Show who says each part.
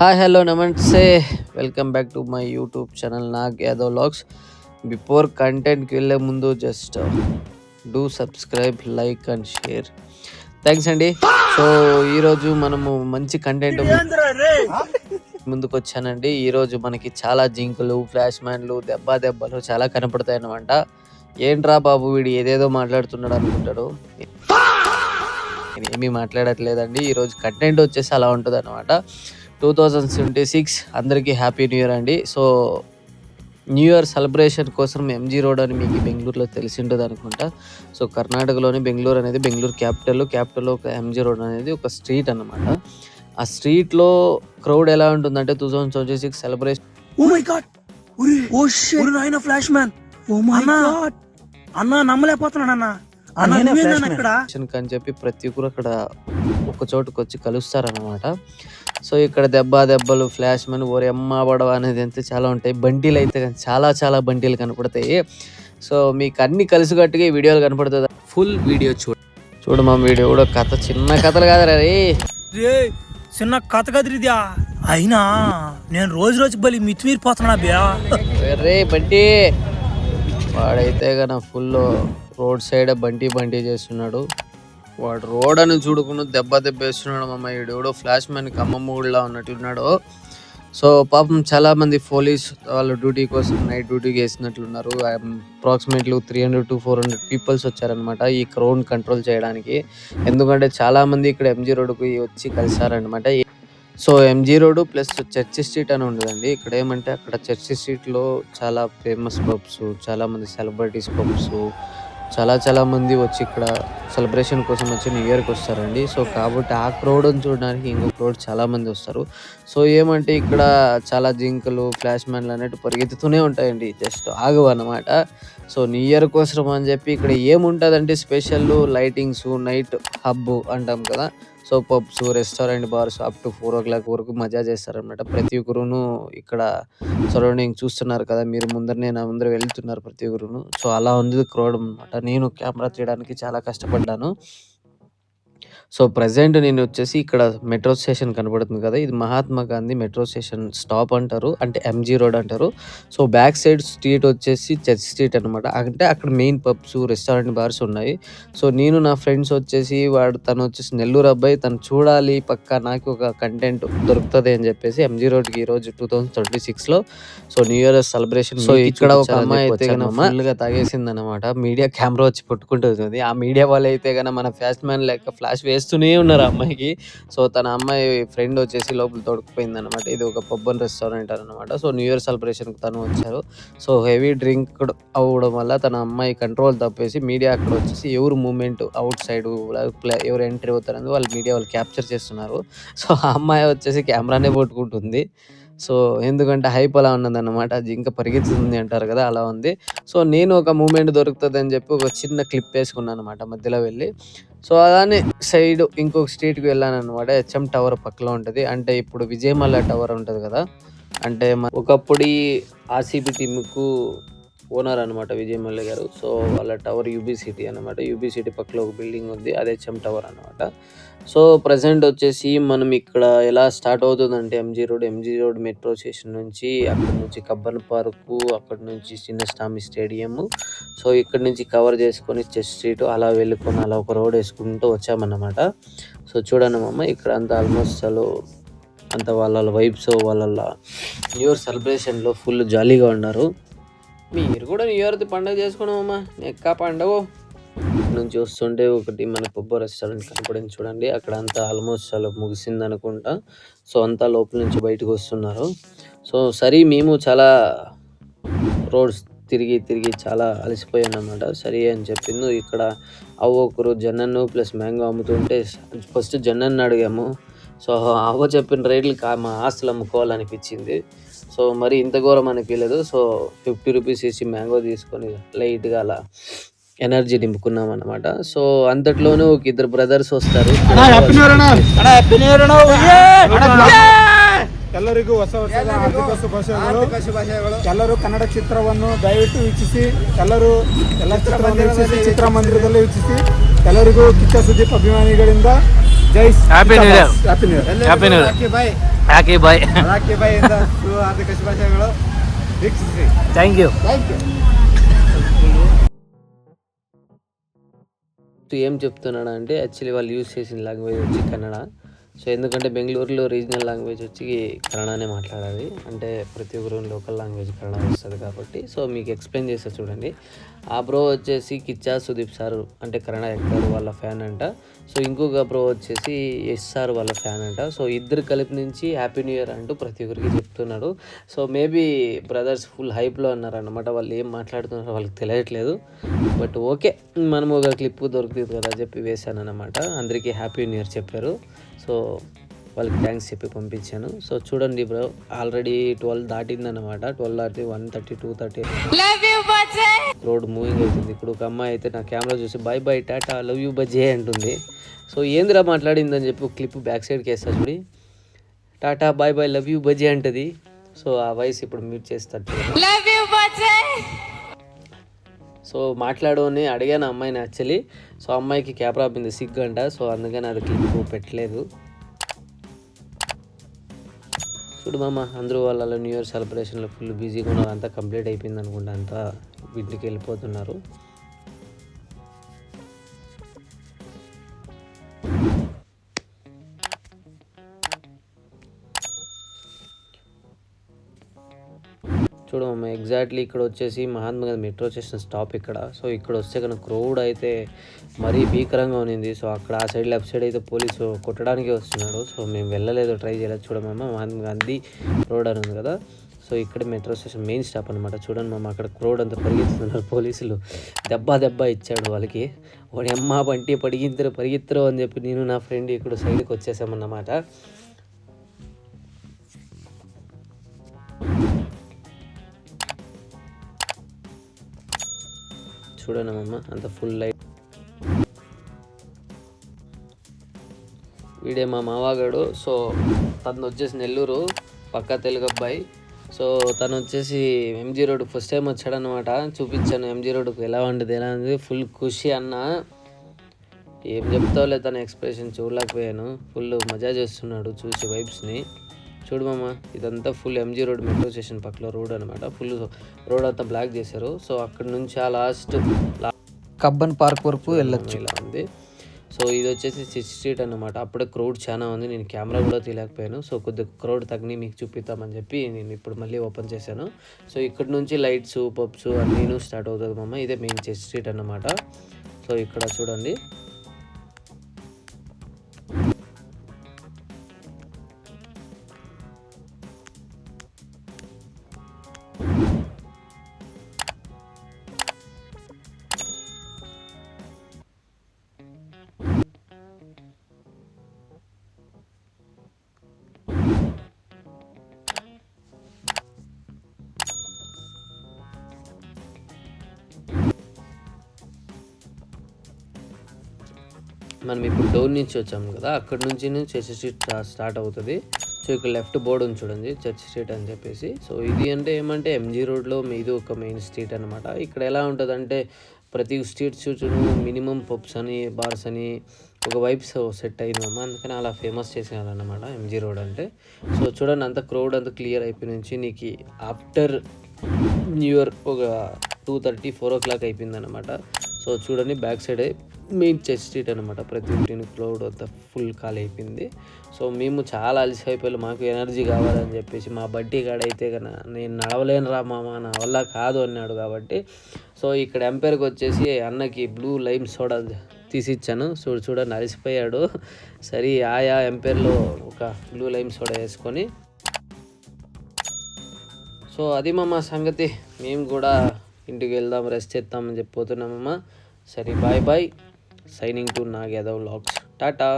Speaker 1: Hi hello నమస్తే. Welcome back to my YouTube channel Nag Yadav logs before కంటెంట్కి వెళ్ళే ముందు just do subscribe like and share thanks అండి so ఈరోజు మనము మంచి కంటెంట్ ముందుకు వచ్చానండి. ఈరోజు మనకి చాలా జింకులు ఫ్లాష్ మ్యాన్లు దెబ్బ దెబ్బలు చాలా కనపడతాయి అన్నమాట ఏంట్రా బాబు వీడు ఏదేదో మాట్లాడుతున్నాడు అనుకుంటాడు. నేను ఏమీ మాట్లాడట్లేదండి. ఈరోజు కంటెంట్ వచ్చేసి అలా ఉంటుంది అనమాట టూ థౌజండ్ ట్వంటీ సిక్స్ అందరికీ హ్యాపీ న్యూ ఇయర్ అండి. సో న్యూ ఇయర్ సెలబ్రేషన్ కోసం ఎంజీ రోడ్ అని మీకు బెంగళూరులో తెలిసి ఉంటుంది అనుకుంటా. సో కర్ణాటకలోని బెంగళూరు అనేది బెంగళూరు క్యాపిటల్ క్యాపిటల్లో ఒక ఎంజీ రోడ్ అనేది ఒక స్ట్రీట్ అన్నమాట. ఆ స్ట్రీట్లో క్రౌడ్ ఎలా ఉంటుందంటే two thousand twenty six celebration
Speaker 2: oh my god oh shit నాయన flash man oh my god అన్న నమ్మలేకపోతున్నాను అన్న
Speaker 1: అని చెప్పి ప్రతి ఒక్కరు అక్కడ ఒక చోటుకు వచ్చి కలుస్తారనమాట సో ఇక్కడ దెబ్బ దెబ్బలు ఫ్లాష్ మెన్ ఓరి అమ్మ పడవ అనేది ఎంత చాలా ఉంటాయి. బంటీలు అయితే చాలా చాలా బంటీలు కనపడతాయి. సో మీకు అన్ని కలిసికట్టుగా ఈ వీడియోలు కనపడుతుంది. ఫుల్ వీడియో చూడు చూడు మా వీడియో కూడా కథ చిన్న కథలు కాదురా రే.
Speaker 2: చిన్న కథ కదిరిద్యా. అయినా నేను రోజు రోజు బలి మితిమీరిపోతున్నా బ్యా.
Speaker 1: రే బంటి. వాడైతే గన full road side Bunty Bunty చేస్తున్నాడు. వాడు రోడ్ అని చూడకుండా దెబ్బ దెబ్బ వేస్తున్నాడు మామ. వీడు ఎవడో ఫ్లాష్ మ్యాన్ కమ్మమ్మగుడిలా ఉన్నట్టున్నాడు సో పాపం చాలా మంది పోలీస్ వాళ్ళ డ్యూటీ కోసం నైట్ డ్యూటీకి వేసినట్లున్నారు approximately three hundred to four hundred peoples వచ్చారనమాట ఈ క్రౌడ్ కంట్రోల్ చేయడానికి. ఎందుకంటే చాలా మంది ఇక్కడ ఎంజీ రోడ్డుకి వచ్చి కలిసారనమాట so MG road plus church street అని ఉండదండి. ఇక్కడ ఏమంటే అక్కడ చర్చి స్ట్రీట్లో చాలా ఫేమస్ పబ్స్ చాలా మంది సెలబ్రిటీస్ పబ్స్ చాలా చాలా మంది వచ్చి ఇక్కడ సెలబ్రేషన్ కోసం వచ్చి న్యూ ఇయర్కి వస్తారండి. సో కాబట్టి ఆ క్రౌడ్ని చూడడానికి ఇంకో క్రౌడ్ చాలామంది వస్తారు. సో ఏమంటే ఇక్కడ చాలా జింకలు ఫ్లాష్ మ్యాన్లు అనేవి పరిగెత్తుతూనే ఉంటాయండి. జస్ట్ ఆగవు అన్నమాట. సో న్యూ ఇయర్ కోసం అని చెప్పి ఇక్కడ ఏముంటుందంటే స్పెషల్ లైటింగ్స్ నైట్ హబ్ అంటాం కదా. So pubs restaurant bars up to four o'clock వరకు మజా చేస్తారనమాట ప్రతి ఒక్కరును ఇక్కడ సరౌండింగ్ చూస్తున్నారు కదా మీరు ముందరనే నా ముందర వెళ్తున్నారు ప్రతి ఒక్కరును. సో అలా ఉంది క్రౌడ్ అనమాట నేను కెమెరా తీయడానికి చాలా కష్టపడ్డాను. సో ప్రజెంట్ నేను వచ్చేసి ఇక్కడ మెట్రో స్టేషన్ కనబడుతుంది కదా ఇది Mahatma Gandhi metro station stop అంటారు అంటే ఎంజీ రోడ్ అంటారు. సో బ్యాక్ సైడ్ స్ట్రీట్ వచ్చేసి చర్చ్ స్ట్రీట్ అనమాట అంటే అక్కడ మెయిన్ పబ్స్ రెస్టారెంట్ బార్స్ ఉన్నాయి. సో నేను నా ఫ్రెండ్స్ వచ్చేసి వాడు తను వచ్చేసి నెల్లూరు అబ్బాయి తను చూడాలి పక్కా నాకు ఒక కంటెంట్ దొరుకుతుంది అని చెప్పేసి ఎంజీ రోడ్కి ఈ రోజు టూ థౌసండ్ ట్వంటీ సిక్స్లో so new year celebration so ఇక్కడ ఒక అమ్మాయి అయితే ఫుల్గా తాగేసింది అనమాట మీడియా కెమెరా వచ్చి పట్టుకుంటుంది. ఆ మీడియా వాళ్ళు అయితే గన మన ఫ్యాస్ట్ మ్యాన్ లెక్క ఫ్లాష్ చేస్తూనే ఉన్నారు అమ్మాయికి. సో తన అమ్మాయి ఫ్రెండ్ వచ్చేసి లోపల తొడుకుపోయింది అనమాట ఇది ఒక పబ్బన్ రెస్టారెంట్ అనమాట సో న్యూ ఇయర్ సెలబ్రేషన్ తను వచ్చారు. సో హెవీ డ్రింక్ అవ్వడం వల్ల తన అమ్మాయి కంట్రోల్ తప్పేసి మీడియా అక్కడ వచ్చేసి ఎవరు మూమెంట్ అవుట్ సైడ్ ఎవరు ఎంట్రీ అవుతారని వాళ్ళు మీడియా వాళ్ళు క్యాప్చర్ చేస్తున్నారు. సో ఆ అమ్మాయి వచ్చేసి కెమెరానే పట్టుకుంటుంది. సో ఎందుకంటే హైప్ అలా ఉన్నదన్నమాట. అది ఇంకా పరిగెత్తుతుంది అంటారు కదా అలా ఉంది. సో నేను ఒక మూమెంట్ దొరుకుతుంది అని చెప్పి ఒక చిన్న క్లిప్ వేసుకున్నాను అనమాట మధ్యలో వెళ్ళి. సో అలానే సైడ్ ఇంకొక స్ట్రీట్కి వెళ్ళాను అనమాట హెచ్ఎం టవర్ పక్కలో ఉంటుంది. అంటే ఇప్పుడు విజయమల్ల టవర్ ఉంటుంది కదా అంటే ఒకప్పుడు ఈ ఆర్సీబీ టీంకు ఓనర్ అనమాట విజయమల్ల గారు. సో వాళ్ళ టవర్ యూబీ సిటీ అనమాట యూబీ సిటీ పక్కలో ఒక బిల్డింగ్ ఉంది. అదే చెమ్ టవర్ అనమాట సో ప్రజెంట్ వచ్చేసి మనం ఇక్కడ ఎలా స్టార్ట్ అవుతుందంటే MG road MG road metro station నుంచి అక్కడ నుంచి కబ్బన్ పార్కు అక్కడ నుంచి చిన్న స్టామి స్టేడియం సో ఇక్కడ నుంచి కవర్ చేసుకొని చెస్ స్ట్రీట్ అలా వెళ్ళుకొని అలా ఒక రోడ్ వేసుకుంటూ వచ్చామన్నమాట. సో చూడండి మామ ఇక్కడ అంతా ఆల్మోస్ట్ అసలు అంత వాళ్ళ వైబ్స్ వాళ్ళ న్యూ ఇయర్ సెలబ్రేషన్లో ఫుల్ జాలీగా ఉన్నారు. మీరు కూడా న్యూ ఇయర్ది పండుగ చేసుకోవడమమ్మా ఎక్కా పండగ. నుంచి వస్తుంటే ఒకటి మన పబ్బు రెస్టారెంట్ కనపడింది చూడండి. అక్కడ అంతా ఆల్మోస్ట్ చాలా ముగిసింది అనుకుంటా. సో అంతా లోపల నుంచి బయటకు వస్తున్నారు. సో సరే మేము చాలా రోడ్స్ తిరిగి తిరిగి చాలా అలసిపోయాను అనమాట సరే అని చెప్పింది. ఇక్కడ అవ్వ ఒకరు జన్నను ప్లస్ మ్యాంగో అమ్ముతుంటే ఫస్ట్ జన్నను అడిగాము. సో అవ్వ చెప్పిన రేట్లు మా ఆస్తులు అమ్ముకోవాలనిపించింది. సో మరి ఇంత ఘోరం అనిపించలేదు సో ఫిఫ్టీ రూపీస్ ఇచ్చి మ్యాంగో తీసుకొని లైట్గా అలా ఎనర్జీ నింపుకున్నాం అనమాట సో అంతట్లోనే ఒక ఇద్దరు బ్రదర్స్ వస్తారు
Speaker 3: ಎಲ್ಲರಿಗೂ ಹೊಸ ವರ್ಷದ ಹಾರ್ದಿಕ ಶುಭಾಶಯಗಳು ಎಲ್ಲರೂ ಕನ್ನಡ ಚಿತ್ರವನ್ನು ದಯವಿಟ್ಟು ವೀಕ್ಷಿಸಿ ಎಲ್ಲರೂ ಎಲ್ಲ ಚಿತ್ರವನ್ನು ವೀಕ್ಷಿಸಿ ಚಿತ್ರಮಂದಿರದಲ್ಲಿ ವೀಕ್ಷಿಸಿ ಎಲ್ಲರಿಗೂ ಕಿಚ್ಚ ಸುದೀಪ್ ಅಭಿಮಾನಿಗಳಿಂದ ಜೈ
Speaker 2: Happy New Year.
Speaker 3: Happy new year
Speaker 2: happy new year
Speaker 1: ಯಾಕೆ ಬಾಯ್
Speaker 3: ರಾಕಿ ಬಾಯಿಂದ ಹಾರ್ದಿಕ ಶುಭಾಶಯಗಳು ವೀಕ್ಷಿಸಿ
Speaker 1: ಥ್ಯಾಂಕ್ ಯು
Speaker 3: ಥ್ಯಾಂಕ್ ಯು
Speaker 1: ఏం చెప్తున్నాడు అంటే యాక్చువల్లీ వాళ్ళు యూజ్ చేసిన లాంగ్వేజ్ వచ్చి కన్నడ సో ఎందుకంటే బెంగళూరులో రీజనల్ లాంగ్వేజ్ వచ్చి కన్నడనే మాట్లాడాలి. అంటే ప్రతి ఒక్కరు లోకల్ లాంగ్వేజ్ కన్నడ వస్తుంది కాబట్టి. సో మీకు ఎక్స్ప్లెయిన్ చేస్తా చూడండి. ఆ బ్రో వచ్చేసి కిచ్చా సుదీప్ సార్ అంటే కన్నడ యాక్టర్ వాళ్ళ ఫ్యాన్ అంట. సో ఇంకొక బ్రో వచ్చేసి ఎస్ సార్ వాళ్ళ ఫ్యాన్ అంట. సో ఇద్దరు కలిపి నుంచి హ్యాపీ న్యూ ఇయర్ అంటూ ప్రతి ఒక్కరికి చెప్తున్నాడు సో మేబీ బ్రదర్స్ ఫుల్ హైప్లో అన్నారన్నమాట వాళ్ళు ఏం మాట్లాడుతున్నారో వాళ్ళకి తెలియట్లేదు. బట్ ఓకే మనం ఒక క్లిప్ దొరుకుతుంది కదా చెప్పి వేశాను అనమాట అందరికీ హ్యాపీ న్యూ ఇయర్ చెప్పారు. సో వాళ్ళకి థ్యాంక్స్ చెప్పి పంపించాను. సో చూడండి బ్రో ఆల్రెడీ ట్వెల్వ్ దాటిందన్నమాట. ట్వెల్వ్ దాటి one thirty two thirty road moving అవుతుంది. ఇప్పుడు ఒక అమ్మాయి అయితే నా కెమెరా చూసి bye bye tata love you బజ్జే అంటుంది. సో ఏందిరా మాట్లాడిందని చెప్పి క్లిప్ బ్యాక్ సైడ్కి వేస్తా చూడి. Tata bye bye love you బజ్జే అంటది. సో ఆ వాయిస్ ఇప్పుడు మ్యూట్ చేస్తారు చూడండి. సో మాట్లాడు అని అడిగాను అమ్మాయిని యాక్చువల్లీ సో అమ్మాయికి కెమెరా ఆపింది సిగ్గు అంట సో అందుకని అది క్లిప్ పెట్టలేదు. చూడు మామ అందరూ వాళ్ళ న్యూ ఇయర్ సెలబ్రేషన్లో ఫుల్ బిజీగా ఉన్నారు అంతా కంప్లీట్ అయిపోయింది అనుకుంటా అంతా ఇంటికి వెళ్ళిపోతున్నారు. చూడమ్మ ఎగ్జాక్ట్లీ ఇక్కడ వచ్చేసి Mahatma Gandhi metro station stop ఇక్కడ. సో ఇక్కడ వస్తే కనుక క్రౌడ్ అయితే మరీ భీకరంగా ఉన్నింది. సో అక్కడ ఆ సైడ్ లెఫ్ట్ సైడ్ అయితే పోలీసు కొట్టడానికి వస్తున్నాడు. సో మేము వెళ్ళలేదు ట్రై చేయలేదు. చూడమమ్మ మహాత్మా గాంధీ రోడ్ అని ఉంది కదా. సో ఇక్కడ మెట్రో స్టేషన్ మెయిన్ స్టాప్ అనమాట చూడండి మామ అక్కడ క్రౌడ్ అంతా పరిగెత్తుతున్నారు పోలీసులు. దెబ్బ దెబ్బ ఇచ్చాడు వాళ్ళకి. వాడి అమ్మ బంటి పరిగెత్తరు పరిగెత్తరు అని చెప్పి నేను నా ఫ్రెండ్ ఇక్కడ సైడ్కి వచ్చేసామన్నమాట. చూడనమ్మ అంత ఫుల్ లైట్ వీడే మా మావాగాడు సో తను వచ్చేసి నెల్లూరు పక్క తెలుగు అబ్బాయి. సో తను వచ్చేసి ఎంజీ రోడ్ ఫస్ట్ టైం వచ్చాడనమాట చూపించాను ఎంజీ రోడ్కు ఎలా ఉండదు ఎలా ఉంది ఫుల్ ఖుషి అన్న. ఏం చెప్తావులే తన ఎక్స్ప్రెషన్ చూడలేకపోయాను. ఫుల్ మజా చేస్తున్నాడు చూసి వైబ్స్ని చూడు మామ ఇదంతా full MG road metro station పక్కలో రోడ్ అనమాట ఫుల్ రోడ్ అంతా బ్లాక్ చేశారు. సో అక్కడ నుంచి ఆ లాస్ట్
Speaker 2: కబ్బన్ పార్క్ వరకు వెళ్ళొచ్చు.
Speaker 1: ఇలా ఉంది. సో ఇది వచ్చేసి సిక్స్ స్ట్రీట్ అన్నమాట. అప్పుడే క్రౌడ్ చాలా ఉంది. నేను కెమెరా కూడా తీయలేకపోయాను. సో కొద్దిగా క్రౌడ్ తగ్గి మీకు చూపిద్దామని చెప్పి నేను ఇప్పుడు మళ్ళీ ఓపెన్ చేశాను. సో ఇక్కడ నుంచి లైట్స్ పబ్స్ అన్నీను స్టార్ట్ అవుతుంది మమ్మ ఇదే మెయిన్ చెస్ స్ట్రీట్ అన్నమాట. సో ఇక్కడ చూడండి. మనం ఇప్పుడు డోర్ నుంచి వచ్చాము కదా అక్కడ నుంచి చర్చ్ స్ట్రీట్ స్టార్ట్ అవుతుంది. సో ఇక్కడ లెఫ్ట్ బోర్డు ఉంది చూడండి చర్చ్ స్ట్రీట్ అని చెప్పేసి. సో ఇది అంటే ఏమంటే ఎంజీ రోడ్లో మీది ఒక మెయిన్ స్ట్రీట్ అనమాట ఇక్కడ ఎలా ఉంటుంది అంటే ప్రతి స్ట్రీట్ చుట్టూ మినిమం పబ్స్ అని బార్స్ అని ఒక వైబ్స్ సెట్ అయిందమ్మ అందుకని అలా ఫేమస్ చేసినారు ఎంజీ రోడ్ అంటే. సో చూడండి అంత క్రౌడ్ అంతా క్లియర్ అయిపోయి నుంచి నీకు ఆఫ్టర్ న్యూ ఇయర్ ఒక two thirty four o'clock అయిపోయింది అనమాట సో చూడండి back side main church street అనమాట ప్రతి ఫిఫ్టీన్ క్రౌడ్ అంతా ఫుల్ ఖాళీ అయిపోయింది. సో మేము చాలా అలసిపోయి. మాకు ఎనర్జీ కావాలని చెప్పేసి మా బడ్డీ కాడ అయితే కన్నా నేను నడవలేను రా మామ నా వల్ల కాదు అన్నాడు కాబట్టి. సో ఇక్కడ ఎంపైర్కి వచ్చేసి అన్నకి బ్లూ లైమ్ సోడా తీసిచ్చాను. చూడు చూడండి అలసిపోయాడు. సరే ఆయా ఎంపైర్లో ఒక బ్లూ లైమ్ సోడా వేసుకొని. సో అది మా సంగతి. మేము కూడా ఇంటికి వెళ్దాం రెస్ట్ చేద్దామని చెప్పి పోతున్నామమ్మా సరే bye bye signing to Nag Yadav logs tata.